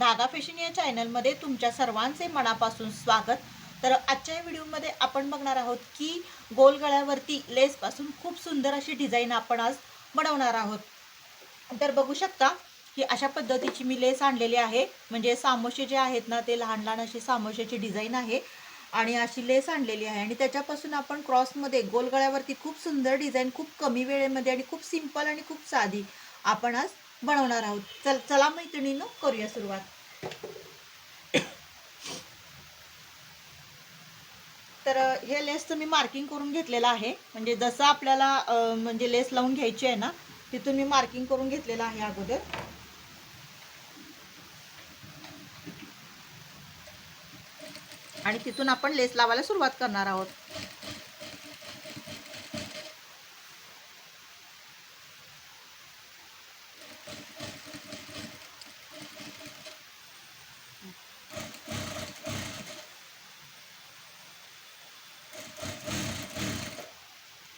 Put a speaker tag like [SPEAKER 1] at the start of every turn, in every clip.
[SPEAKER 1] धागा फॅशन या चॅनलमध्ये तुमच्या सर्वांचे मनापासून स्वागत. तर आजच्या या व्हिडिओमध्ये आपण बघणार आहोत की गोल गळ्यावरती लेसपासून खूप सुंदर अशी डिझाईन आपण आज बनवणार आहोत. तर बघू शकता की अशा पद्धतीची मी लेस आणलेली आहे. म्हणजे सामोशे जे आहेत ना ते लहान लहान अशी सामोशाची डिझाईन आहे. आणि अशी लेस आणलेली आहे. आणि त्याच्यापासून आपण क्रॉसमध्ये गोल गळ्यावरती खूप सुंदर डिझाईन खूप कमी वेळेमध्ये आणि खूप सिंपल आणि खूप साधी आपण आज बनवणार आहोत. चल चला मैत्रिणीनं करूया सुरुवात. तर हे लेसचं मी मार्किंग करून घेतलेलं आहे. म्हणजे जसं आपल्याला म्हणजे लेस लावून घ्यायची आहे ना तिथून मी मार्किंग करून घेतलेलं आहे अगोदर. आणि तिथून आपण लेस लावायला सुरुवात करणार आहोत.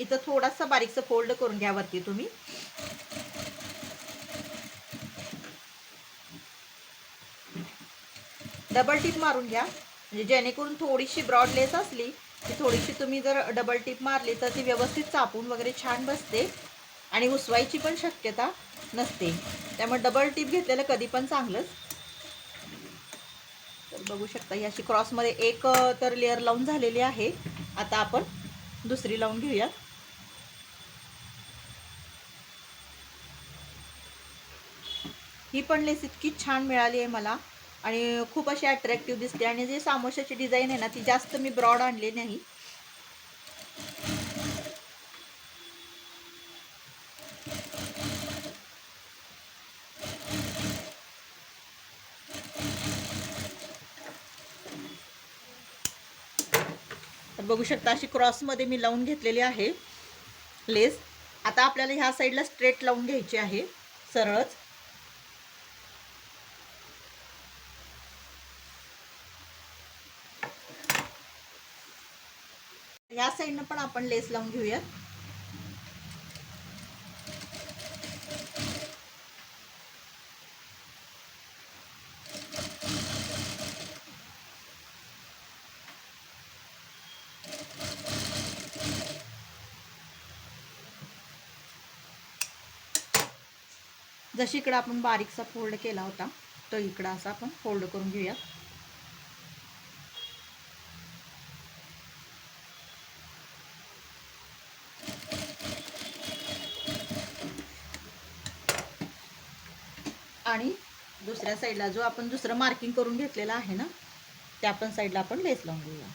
[SPEAKER 1] इथं थोडासा बारीकसा फोल्ड करून घ्या वरती तुम्ही. डबल टिप मारून घ्या. म्हणजे जेणेकरून थोडीशी ब्रॉड लेस असली की थोडीशी तुम्ही जर डबल टिप मारली तर ती व्यवस्थित चापून वगैरे छान बसते आणि उसवायची पण शक्यता नसते. त्यामुळे डबल टिप घेतलेलं कधी पण चांगलंच. तर बघू शकता ही अशी क्रॉसमध्ये एक तर लेअर लावून झालेली आहे. आता आपण दुसरी लावून घेऊया. ही पण लेस इतकी छान मिळाली आहे मला. आणि खूप अशी अट्रॅक्टिव्ह दिसते. आणि जी सामोशाची डिझाईन आहे ना ती जास्त मी ब्रॉड आणली नाही. बघू शकता अशी क्रॉसमध्ये मी लावून घेतलेली आहे लेस. आता आपल्याला ह्या साईडला स्ट्रेट लावून घ्यायची आहे सरळच. या साईडनं पण आपण लेस लावून घेऊयात. जशी इकडं आपण बारीकसा फोल्ड केला होता तो इकडं असा आपण फोल्ड करून घेऊया आणि दुसऱ्या साईडला जो आपण दुसरं मार्किंग करून घेतलेला आहे ना त्या पण साईडला आपण लेस लावून घेऊया.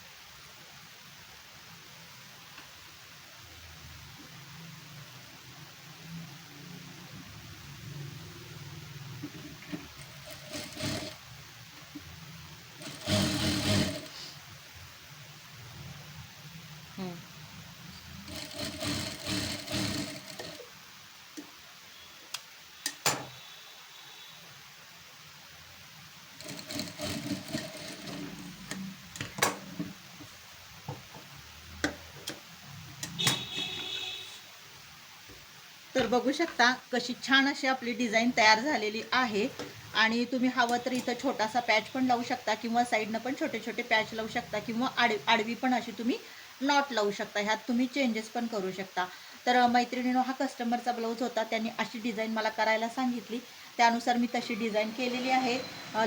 [SPEAKER 1] तर बघू शकता कशी छान अशी आपली डिझाईन तयार झालेली आहे. आणि तुम्ही हवं तर इथं छोटासा पॅच पण लावू शकता किंवा साईडनं पण छोटे छोटे पॅच लावू शकता किंवा आड आडवी पण अशी तुम्ही नॉट लावू शकता. ह्यात तुम्ही चेंजेस पण करू शकता. तर मैत्रिणीनो हा कस्टमरचा ब्लाऊज होता. त्यांनी अशी डिझाईन मला करायला सांगितली. त्यानुसार मी तशी डिझाईन केलेली आहे.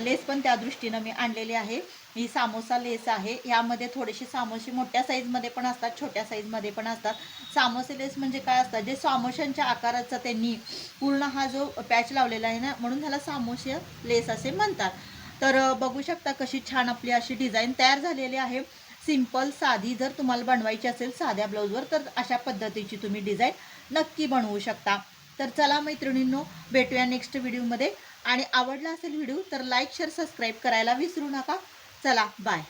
[SPEAKER 1] लेस पण त्या दृष्टीनं मी आणलेली आहे. ही सामोसा लेस आहे. यामध्ये थोडेसे सामोसे मोठ्या साईजमध्ये पण असतात छोट्या साईजमध्ये पण असतात. सामोसे लेस म्हणजे काय असतात? जे सामोशांच्या आकाराचा त्यांनी पूर्ण हा जो पॅच लावलेला आहे ना म्हणून ह्याला सामोसे लेस असे म्हणतात. तर बघू शकता कशी छान आपली अशी डिझाईन तयार झालेली आहे. सिंपल साधी जर तुम्हाला बनवायची असेल साध्या ब्लाऊजवर तर अशा पद्धतीची तुम्ही डिझाईन नक्की बनवू शकता. तर चला मैत्रिणींनो भेटूया नेक्स्ट व्हिडिओमध्ये आणि आवडला असेल व्हिडिओ तर लाईक शेअर सबस्क्राईब करायला विसरू नका. चला बाय